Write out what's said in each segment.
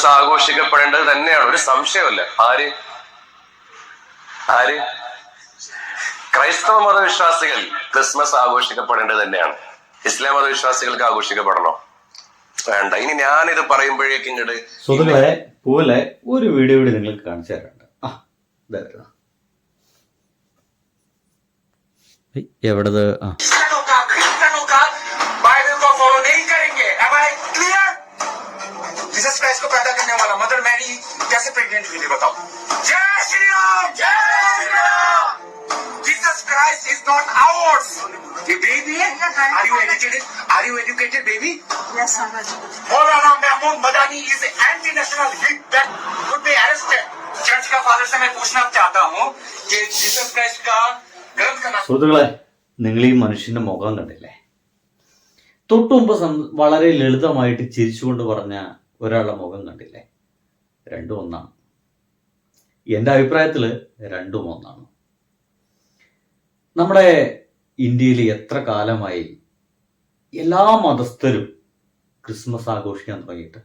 Christmas ആഘോഷിക്കപ്പെടേണ്ടത് തന്നെയാണ്. ഒരു സംശയമല്ല. ആര്? ആര്? ക്രൈസ്തവ മതവിശ്വാസികൾ ക്രിസ്മസ് ആഘോഷിക്കപ്പെടേണ്ടത് തന്നെയാണ്. ഇസ്ലാം മതവിശ്വാസികൾക്ക് ആഘോഷിക്കപ്പെടണോ? വേണ്ട. ഇനി ഞാനിത് പറയുമ്പോഴേക്കും ഇങ്ങോട്ട് സുഹൃത്തുക്കളെ പോലെ ഒരു വീഡിയോ കൂടി നിങ്ങൾക്ക് കാണിച്ചു തരാണ്ട്. ആ എവിടത് ആ. जीसस क्राइस्ट को पैदा करने वाला मदर मैरी कैसे प्रेग्नेंट हुई थी बताओ जय श्री राम जय Shri Ram Jesus Christ is not ours ये बेबी है are you educated are you educated baby Yes, I'm ready. Maulana Mahmood Madani is anti national hit that would be arrested church का father से मैं पूछना चाहता हूँ कि Jesus Christ का ग्रंथ का नाम സുഹൃത്തുക്കളെ നിങ്ങൾ ഈ മനുഷ്യന്റെ മുഖം കണ്ടില്ലേ തൊട്ടു മുമ്പ് സം- വളരെ ലളിതമായിട്ട് ചിരിച്ചുകൊണ്ട് പറഞ്ഞ ഒരാളുടെ മുഖം കണ്ടില്ലേ? രണ്ടും ഒന്നാണ്. എന്റെ അഭിപ്രായത്തിൽ രണ്ടും ഒന്നാണ്. നമ്മുടെ ഇന്ത്യയിൽ എത്ര കാലമായി എല്ലാ മതസ്ഥരും ക്രിസ്മസ് ആഘോഷിക്കാൻ തുടങ്ങിയിട്ട്?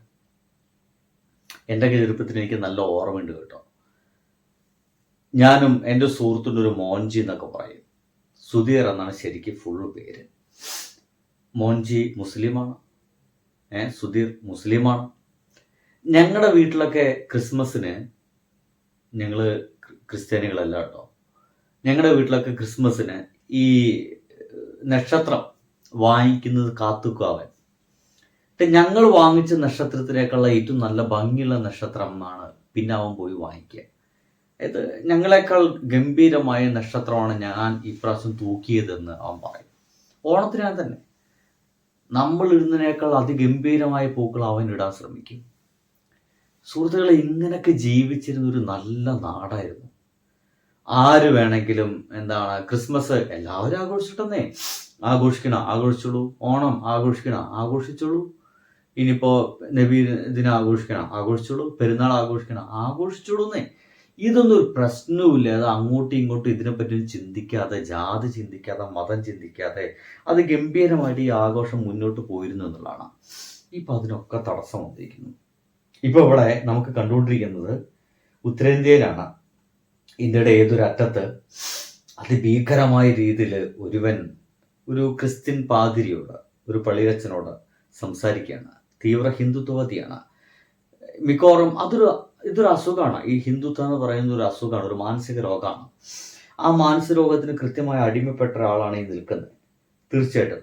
എന്റെ ചെറുപ്പത്തിന് എനിക്ക് നല്ല ഓർമ്മയുണ്ട് കേട്ടോ. ഞാനും എന്റെ സുഹൃത്തിന്റെ ഒരു മോൻജി എന്നൊക്കെ പറയും. സുധീർ എന്നാണ് ശരിക്കും ഫുള്ള് പേര്. മോൻജി മുസ്ലിമാണ്. ഏ സുധീർ മുസ്ലിമാണ്. ഞങ്ങളുടെ വീട്ടിലൊക്കെ ക്രിസ്മസിന് ഞങ്ങൾ ക്രിസ്ത്യാനികളല്ല കേട്ടോ. ഞങ്ങളുടെ വീട്ടിലൊക്കെ ക്രിസ്മസിന് ഈ നക്ഷത്രം വാങ്ങിക്കുന്നത് കാത്തുക്കും അവൻ എന്നിട്ട് ഞങ്ങൾ വാങ്ങിച്ച നക്ഷത്രത്തിലേക്കുള്ള ഏറ്റവും നല്ല ഭംഗിയുള്ള നക്ഷത്രം എന്നാണ് പിന്നെ അവൻ പോയി വാങ്ങിക്കുക ഇത് ഞങ്ങളെക്കാൾ ഗംഭീരമായ നക്ഷത്രമാണ് ഞാൻ ഇപ്രാവശ്യം തൂക്കിയതെന്ന് അവൻ പറയും. ഓണത്തിനാൽ തന്നെ. നമ്മൾ ഇടുന്നതിനേക്കാൾ അതിഗംഭീരമായ പൂക്കൾ അവൻ ഇടാൻ ശ്രമിക്കും. സുഹൃത്തുക്കളെ ഇങ്ങനെയൊക്കെ ജീവിച്ചിരുന്ന ഒരു നല്ല നാടായിരുന്നു. ആര് വേണമെങ്കിലും എന്താണ് ക്രിസ്മസ് എല്ലാവരും ആഘോഷിച്ചിട്ടെന്നേ. ആഘോഷിക്കണം ആഘോഷിച്ചോളൂ. ഓണം ആഘോഷിക്കണം ആഘോഷിച്ചോളൂ. ഇനിയിപ്പോ നബി ദിനം ആഘോഷിക്കണം ആഘോഷിച്ചോളൂ. പെരുന്നാൾ ആഘോഷിക്കണം ആഘോഷിച്ചോളൂന്നേ. ഇതൊന്നും ഒരു പ്രശ്നവുമില്ല. അത് അങ്ങോട്ടും ഇങ്ങോട്ടും ഇതിനെപ്പറ്റി ചിന്തിക്കാതെ ജാതി ചിന്തിക്കാതെ മതം ചിന്തിക്കാതെ അത് ഗംഭീരമായിട്ട് ഈ ആഘോഷം മുന്നോട്ട് പോയിരുന്നു എന്നുള്ളതാണ്. ഇപ്പൊ അതിനൊക്കെ തടസ്സം വന്നിരിക്കുന്നു. ഇപ്പൊ ഇവിടെ നമുക്ക് കണ്ടുകൊണ്ടിരിക്കുന്നത് ഉത്തരേന്ത്യയിലാണ്. ഇന്ത്യയുടെ ഏതൊരു അറ്റത്ത് അതിഭീകരമായ രീതിയിൽ ഒരുവൻ ഒരു ക്രിസ്ത്യൻ പാതിരിയോട് ഒരു പള്ളിയച്ചനോട് സംസാരിക്കുകയാണ്. തീവ്ര ഹിന്ദുത്വവാദിയാണ്. മിക്കവാറും അതൊരു ഇതൊരു അസുഖമാണ്. ഈ ഹിന്ദുത്വം എന്ന് പറയുന്ന ഒരു അസുഖമാണ് ഒരു മാനസിക രോഗമാണ്. ആ മാനസിക രോഗത്തിന് കൃത്യമായി അടിമപ്പെട്ട ഒരാളാണ് ഈ നിൽക്കുന്നത്. തീർച്ചയായിട്ടും.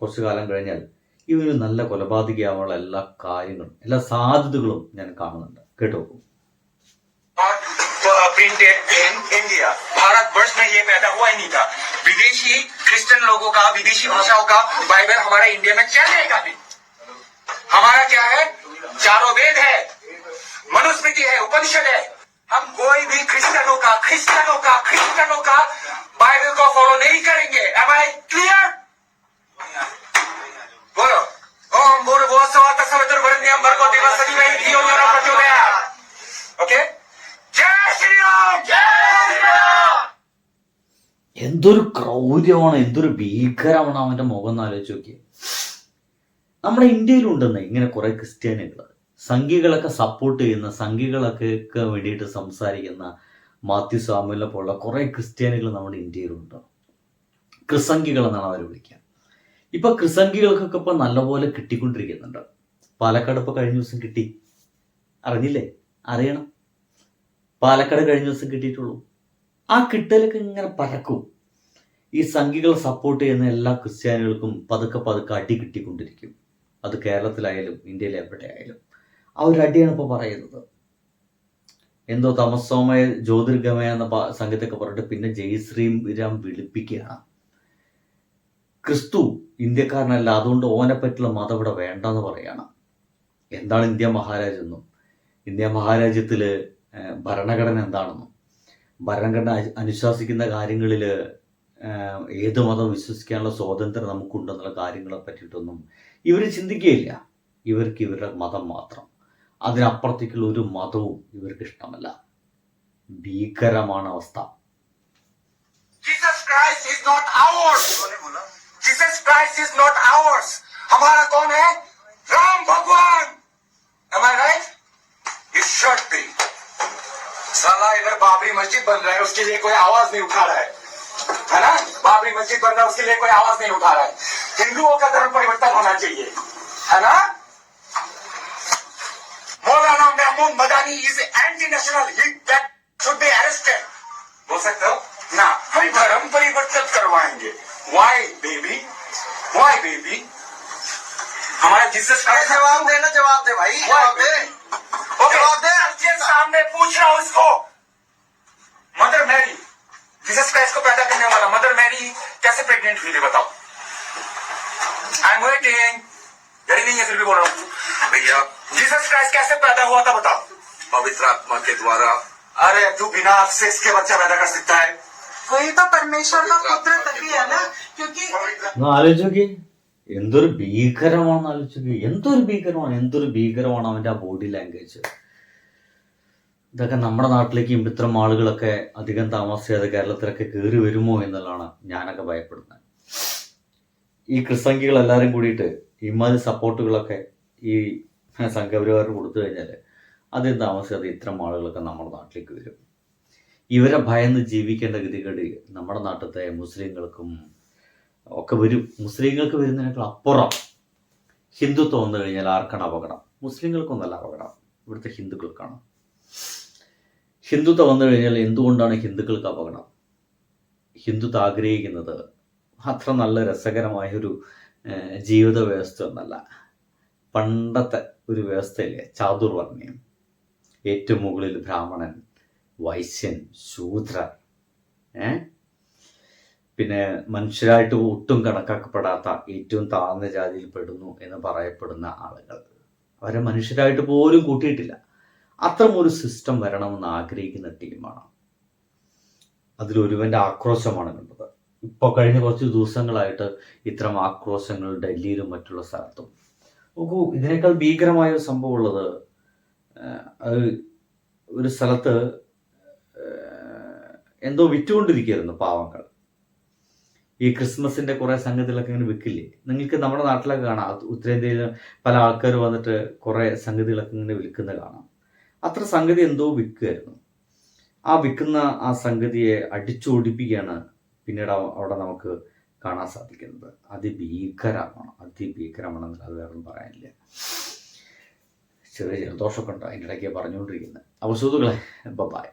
കുറച്ചു കാലം കഴിഞ്ഞാൽ ഇവന് നല്ല കൊലപാതകയാവാനുള്ള എല്ലാ കാര്യങ്ങളും എല്ലാ സാധ്യതകളും ഞാൻ കാണുന്നുണ്ട് കേട്ടോ प्रिंटेड इन इंडिया भारत वर्ष में ये पैदा हुआ ही नहीं था विदेशी क्रिश्चियन लोगों का विदेशी भाषाओं का बाइबल हमारा इंडिया में चलेगा भी हमारा क्या है चारों वेद है मनुस्मृति है उपनिषद है हम कोई भी क्रिश्चियनों का क्रिश्चियनों का क्रिश्चियनों का बाइबल को फॉलो नहीं करेंगे एम आई क्लियर എന്തൊരു ക്രൗര്യമാണ് എന്തൊരു ഭീകരമാണ് അവന്റെ മുഖം എന്ന് ആലോചിച്ച് നോക്കിയത് നമ്മുടെ ഇന്ത്യയിലുണ്ടെന്ന് ഇങ്ങനെ കുറെ ക്രിസ്ത്യാനികൾ സംഘികളൊക്കെ സപ്പോർട്ട് ചെയ്യുന്ന സംഘികളൊക്കെ വേണ്ടിയിട്ട് സംസാരിക്കുന്ന മാത്യു സ്വാമിനെ പോലുള്ള കുറെ ക്രിസ്ത്യാനികൾ നമ്മുടെ ഇന്ത്യയിലുണ്ട് ക്രിസംഖികൾ എന്നാണ് അവർ വിളിക്കുക. ഇപ്പൊ ക്രിസംഖികൾക്കൊക്കെ ഇപ്പൊ നല്ലപോലെ കിട്ടിക്കൊണ്ടിരിക്കുന്നുണ്ട്. പാലക്കാട് ഇപ്പൊ കഴിഞ്ഞ ദിവസം കിട്ടി. അറിഞ്ഞില്ലേ? അറിയണം. പാലക്കാട് കഴിഞ്ഞ ദിവസം കിട്ടിയിട്ടുള്ളൂ. ആ കിട്ടലൊക്കെ ഇങ്ങനെ പരക്കും. ഈ സംഘികളെ സപ്പോർട്ട് ചെയ്യുന്ന എല്ലാ ക്രിസ്ത്യാനികൾക്കും പതുക്കെ പതുക്കെ അടി കിട്ടിക്കൊണ്ടിരിക്കും. അത് കേരളത്തിലായാലും ഇന്ത്യയിൽ എവിടെയായാലും. ആ ഒരു അടിയാണ് ഇപ്പോൾ പറയുന്നത്. എന്തോ തമസോമയ ജ്യോതിർഗമയ എന്ന സംഘത്തൊക്കെ പറഞ്ഞിട്ട് പിന്നെ ജയശ്രീം രാം വിളിപ്പിക്കുകയാണ്. ക്രിസ്തു ഇന്ത്യക്കാരനല്ല അതുകൊണ്ട് ഓനെ പറ്റിയുള്ള മതം ഇവിടെ വേണ്ടെന്ന് പറയണം. എന്താണ് ഇന്ത്യ മഹാരാജെന്നും ഇന്ത്യ മഹാരാജ്യത്തിൽ ഭരണഘടന എന്താണെന്നും? ഭരണഘടന അനുശാസിക്കുന്ന കാര്യങ്ങളിൽ ഏത് മതം വിശ്വസിക്കാനുള്ള സ്വാതന്ത്ര്യം നമുക്കുണ്ടെന്നുള്ള കാര്യങ്ങളെ പറ്റിയിട്ടൊന്നും ഇവർ ചിന്തിക്കുകയില്ല ഇവർക്ക് ഇവരുടെ മതം മാത്രം അതിനപ്പുറത്തേക്കുള്ള ഒരു മതവും ഇവർക്ക് ഇഷ്ടമല്ല ഭീകരമാണ് അവസ്ഥ Jesus Christ is not ours Jesus Christ is not ours हमारा कौन है राम भगवान Am I right? इधर बाबरी मस्जिद बन रहा है उसके लिए कोई आवाज नहीं उठा रहा है है ना? बाबरी मस्जिद बन रहा उसके लिए कोई आवाज़ नहीं उठा रहा है। हिंदुओं का धर्म परिवर्तन होना चाहिए है ना? Maulana Mahmood Madani is anti national he should be arrested बोल सकते हो? ना हम धर्म परिवर्तन करवाएँगे। वाई बेबी वाई बेबी हमारा जीसस अरे जवाब देना जवाब दे भाई जवाब दे। ओके जवाब दे। सामने पूछ रहा हूँ इसको मदर मैरी जीसस क्राइस्ट को पैदा करने वाला मदर मैरी कैसे प्रेग्नेंट हुई थी बताओ आई एम वेटिंग यही नहीं है फिर भी बोल रहा हूँ भैया जीसस क्राइस्ट कैसे पैदा हुआ था बताओ पवित्र आत्मा के द्वारा अरे तू बिना सेक्स के बच्चा पैदा कर सकता है वही तो परमेश्वर का पुत्र तभी है ना क्योंकि ഒന്ന് ആലോചിച്ച് എന്തൊരു ഭീകരമാണെന്ന് ആലോചിച്ച് എന്തൊരു ഭീകരമാണ് എന്തൊരു ഭീകരമാണ് അവന്റെ ആ ബോഡി ലാംഗ്വേജ് ഇതൊക്കെ നമ്മുടെ നാട്ടിലേക്ക് ഇത്തരം ആളുകളൊക്കെ അധികം താമസിയാതെ കേരളത്തിലൊക്കെ കയറി വരുമോ എന്നുള്ളതാണ് ഞാനൊക്കെ ഭയപ്പെടുന്നത്. ഈ ക്രിസംഖികൾ എല്ലാവരും കൂടിയിട്ട് ഇമാതിരി സപ്പോർട്ടുകളൊക്കെ ഈ സംഘപരിവാറിന് കൊടുത്തു കഴിഞ്ഞാൽ അധികം താമസിയാതെ ഇത്തരം ആളുകളൊക്കെ നമ്മുടെ നാട്ടിലേക്ക് വരും. ഇവരെ ഭയന്ന് ജീവിക്കേണ്ട ഗതികേട് നമ്മുടെ നാട്ടിലത്തെ മുസ്ലിങ്ങൾക്കും ഒക്കെ വരും. മുസ്ലിങ്ങൾക്ക് വരുന്നതിനേക്കാൾ അപ്പുറം ഹിന്ദുത്വം വന്നു കഴിഞ്ഞാൽ ആർക്കാണ് അപകടം? മുസ്ലിങ്ങൾക്കൊന്നല്ല അപകടം. ഇവിടുത്തെ ഹിന്ദുക്കൾക്കാണ്. ഹിന്ദുത്വം വന്നു കഴിഞ്ഞാൽ എന്തുകൊണ്ടാണ് ഹിന്ദുക്കൾക്ക് അപകടം? ഹിന്ദുത്വം ആഗ്രഹിക്കുന്നത് അത്ര നല്ല രസകരമായ ഒരു ജീവിത വ്യവസ്ഥ ഒന്നല്ല. പണ്ടത്തെ ഒരു വ്യവസ്ഥയില്ലേ? ചാതുർവർണയം ഏറ്റവും മുകളിൽ ബ്രാഹ്മണൻ വൈശ്യൻ ശൂദ്രർ ഏ? പിന്നെ മനുഷ്യരായിട്ട് ഒട്ടും കണക്കാക്കപ്പെടാത്ത ഏറ്റവും താഴ്ന്ന ജാതിയിൽ പെടുന്നു എന്ന് പറയപ്പെടുന്ന ആളുകൾ. അവരെ മനുഷ്യരായിട്ട് പോലും കൂട്ടിയിട്ടില്ല. അത്തരം ഒരു സിസ്റ്റം വരണമെന്ന് ആഗ്രഹിക്കുന്ന ടീമാണ് അതിലൊരുവന്റെ ആക്രോശമാണ് കണ്ടത് ഇപ്പോൾ കഴിഞ്ഞ കുറച്ച് ദിവസങ്ങളായിട്ട് ഇത്തരം ആക്രോശങ്ങൾ ഡൽഹിയിലും മറ്റുള്ള സ്ഥലത്തും. നോക്കൂ ഇതിനേക്കാൾ ഭീകരമായ ഒരു സംഭവം ഉള്ളത് ഒരു സ്ഥലത്ത് എന്തോ വിറ്റുകൊണ്ടിരിക്കുകയായിരുന്നു പാവങ്ങൾ. ഈ ക്രിസ്മസിന്റെ കുറേ സംഗതികളൊക്കെ ഇങ്ങനെ വിൽക്കില്ലേ? നിങ്ങൾക്ക് നമ്മുടെ നാട്ടിലൊക്കെ കാണാം. ഉത്തരേന്ത്യയിൽ പല ആൾക്കാർ വന്നിട്ട് കുറേ സംഗതികളൊക്കെ ഇങ്ങനെ വിൽക്കുന്നത് കാണാം. അത്ര സംഗതി എന്തോ വിൽക്കുമായിരുന്നു ആ വിൽക്കുന്ന ആ സംഗതിയെ അടിച്ചോടിപ്പിക്കുകയാണ് പിന്നീട് അവിടെ നമുക്ക് കാണാൻ സാധിക്കുന്നത്. അതിഭീകരമാണ് അതിഭീകരമാണെന്ന് അത് വേറെ ഒന്നും പറയാനില്ല. ചെറിയ ജലദോഷമൊക്കെ ഉണ്ട് അതിന്റെ ഇടയ്ക്ക് പറഞ്ഞുകൊണ്ടിരിക്കുന്നത്. അപ്പോൾ സുഹൃത്തുക്കളെ ബൈ